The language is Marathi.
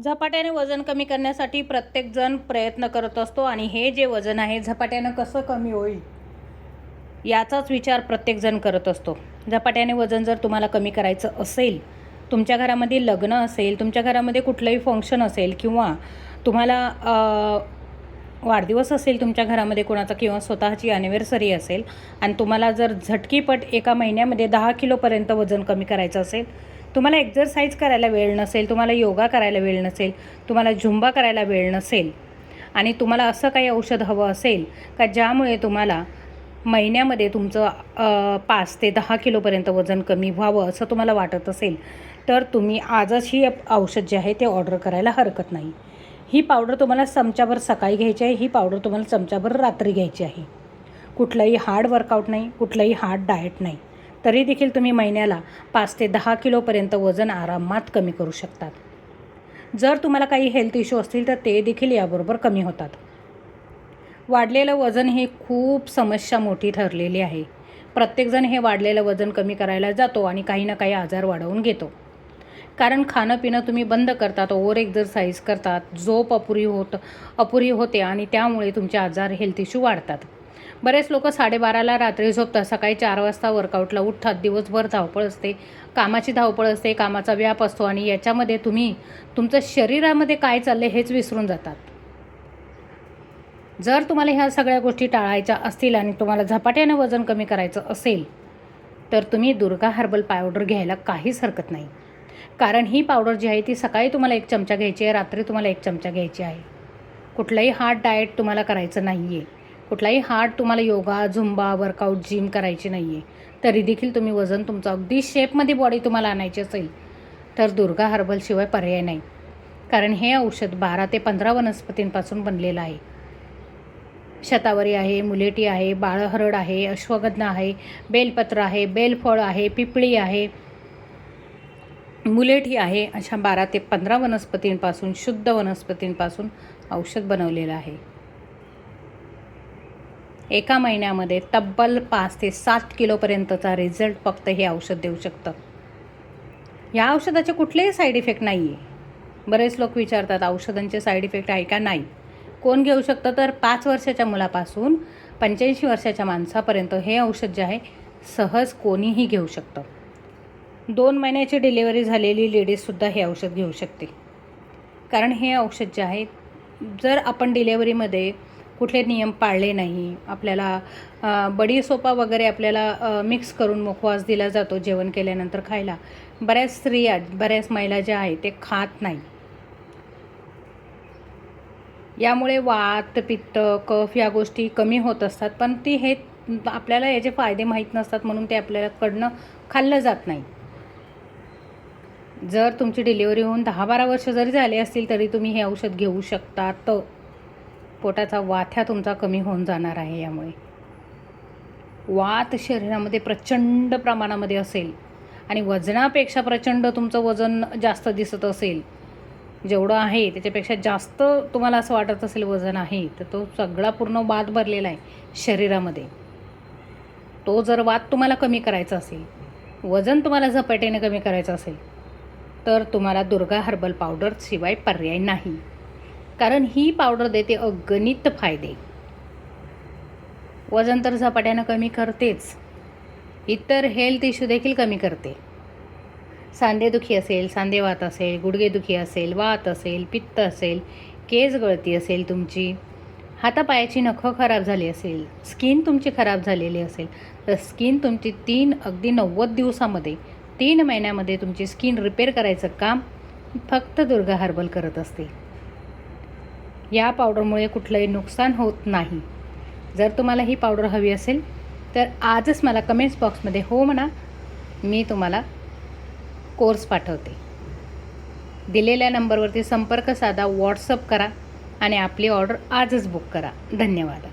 झपाट्याने वजन कमी करण्यासाठी प्रत्येकजण प्रयत्न करत असतो आणि हे जे वजन आहे झपाट्यानं कसं कमी होईल? याचाच विचार प्रत्येकजण करत असतो. झपाट्याने वजन जर तुम्हाला कमी करायचं असेल तुमच्या घरामध्ये लग्न असेल तुमच्या घरामध्ये कुठलंही फंक्शन असेल किंवा तुम्हाला वाढदिवस असेल तुमच्या घरामध्ये कोणाचा किंवा स्वतःची ॲनिव्हर्सरी असेल आणि तुम्हाला जर झटकीपट एका महिन्यामध्ये दहा किलोपर्यंत वजन कमी करायचं असेल तुम्हाला एक्झरसाईज करायला वेळ नसेल तुम्हाला योगा करायला वेळ नसेल तुम्हाला झुंबा करायला वेळ नसेल आणि तुम्हाला असं काही औषध हवं असेल का ज्यामुळे तुम्हाला महिन्यामध्ये तुमचं पाच ते दहा किलोपर्यंत वजन कमी व्हावं असं तुम्हाला वाटत असेल तर तुम्ही आजच ही औषध जे आहे ते ऑर्डर करायला हरकत नाही. ही पावडर तुम्हाला चमच्याभर सकाळी घ्यायची आहे ही पावडर तुम्हाला चमच्याभर रात्री घ्यायची आहे. कुठलंही हार्ड वर्कआउट नाही कुठलंही हार्ड डाएट नाही. तरी देखील तुम्ही महिन्याला पाच ते दहा किलोपर्यंत वजन आरामात कमी करू शकतात. जर तुम्हाला काही हेल्थ इश्यू असतील तर ते देखील याबरोबर कमी होतात. वाढलेलं वजन हे खूप समस्या मोठी ठरलेली आहे. प्रत्येकजण हे वाढलेलं वजन कमी करायला जातो आणि काही ना काही आजार वाढवून घेतो. कारण खाणं पिणं तुम्ही बंद करतात ओव्हर एक्झरसाईज करतात झोप अपुरी होत अपुरी होते आणि त्यामुळे तुमचे आजार हेल्थ इश्यू वाढतात. बरेच लोक साडेबाराला रात्री झोपतात. सकाळी चार वाजता वर्कआउटला उठतात. दिवसभर धावपळ असते. कामाची धावपळ असते. कामाचा व्याप असतो आणि याच्यामध्ये तुम्ही तुमचं शरीरामध्ये काय चाललं हेच विसरून जातात. जर तुम्हाला ह्या सगळ्या गोष्टी टाळायच्या असतील आणि तुम्हाला झपाट्यानं वजन कमी करायचं असेल तर तुम्ही दुर्गा हर्बल पावडर घ्यायला काहीच हरकत नाही. कारण ही पावडर जी आहे ती सकाळी तुम्हाला एक चमचा घ्यायची आहे रात्री तुम्हाला एक चमचा घ्यायची आहे. कुठलंही हार्ड डाएट तुम्हाला करायचं नाही आहे कुठलाही हार्ड तुम्हाला योगा झुंबा वर्कआउट जिम करायची नाही आहे तरी देखील तुम्ही वजन तुमचं अगदी शेपमध्ये बॉडी तुम्हाला आणायची असेल तर दुर्गा हर्बलशिवाय पर्याय नाही. कारण हे औषध बारा ते पंधरा वनस्पतींपासून बनलेलं आहे. शतावरी आहे मुलेटी आहे बाळहरड आहे अश्वगंधा आहे बेलपत्र आहे बेलफळ आहे पिपळी आहे मुलेठी आहे अशा बारा ते पंधरा वनस्पतींपासून शुद्ध वनस्पतींपासून औषध बनवलेलं आहे. एका महिन्यामध्ये तब्बल पाच ते सात किलोपर्यंतचा रिझल्ट फक्त हे औषध देऊ शकतं. या औषधाचे कुठलेही साईड इफेक्ट नाही आहे बरेच लोक विचारतात औषधांचे साईड इफेक्ट आहे का नाही? कोण घेऊ शकतं? तर पाच वर्षाच्या मुलापासून पंच्याऐंशी वर्षाच्या माणसापर्यंत हे औषध जे आहे सहज कोणीही घेऊ शकतं. दोन महिन्याची डिलिव्हरी झालेली लेडीजसुद्धा हे औषध घेऊ शकते. कारण हे औषध जे आहे जर आपण डिलेवरीमध्ये कुठले नियम पाळले नाही. आपल्याला बडीसोपा बडी सोपा वगैरे आपल्याला मिक्स करून मुखवास दिला जातो जेवण केल्यानंतर खायला. बऱ्याच स्त्रिया बऱ्याच महिला ज्या आहेत ते खात नाही. यामुळे वात पित्त कफ या गोष्टी कमी होत असतात. पण ती हे आपल्याला याचे फायदे माहीत नसतात म्हणून ते आपल्याकडनं खाल्लं जात नाही. जर तुमची डिलिव्हरी होऊन दहा बारा वर्ष जरी झाले असतील तरी तुम्ही हे औषध घेऊ शकता तर पोटाचा वाथ्या तुमचा कमी होऊन जाणार आहे यामुळे. वात शरीरामध्ये प्रचंड प्रमाणामध्ये असेल आणि वजनापेक्षा प्रचंड तुमचं वजन जास्त दिसत असेल जेवढं आहे त्याच्यापेक्षा जास्त तुम्हाला असं वाटत असेल वजन आहे तर तो सगळा पूर्ण वाद भरलेला आहे शरीरामध्ये. तो जर वाद तुम्हाला कमी करायचा असेल वजन तुम्हाला झपाट्याने कमी करायचं असेल तर तुम्हाला दुर्गा हर्बल पावडर शिवाय पर्याय नाही. कारण ही पावडर देते अगणित फायदे. वजन तर झपाट्यानं कमी करतेच. इतर हेल्थ इश्यू देखील कमी करते. सांधेदुखी असेल सांधेवात असेल गुडघेदुखी असेल वात असेल पित्त असेल केस गळती असेल तुमची हातापायाची नखं खराब झाली असेल स्किन तुमची खराब झालेली असेल तर स्किन तुमची तीन अगदी नव्वद दिवसामध्ये तीन महिन्यामध्ये तुमची स्किन रिपेअर करायचं काम फक्त दुर्गा हर्बल करत असते. या पावडरमुळे कुठलंही नुकसान होत नाही. जर तुम्हाला ही पावडर हवी असेल तर आजच मला कमेंट्स बॉक्समध्ये हो म्हणा मी तुम्हाला कोर्स पाठवते. दिलेल्या नंबरवरती संपर्क साधा व्हॉट्सअप करा आणि आपली ऑर्डर आजच बुक करा. धन्यवाद.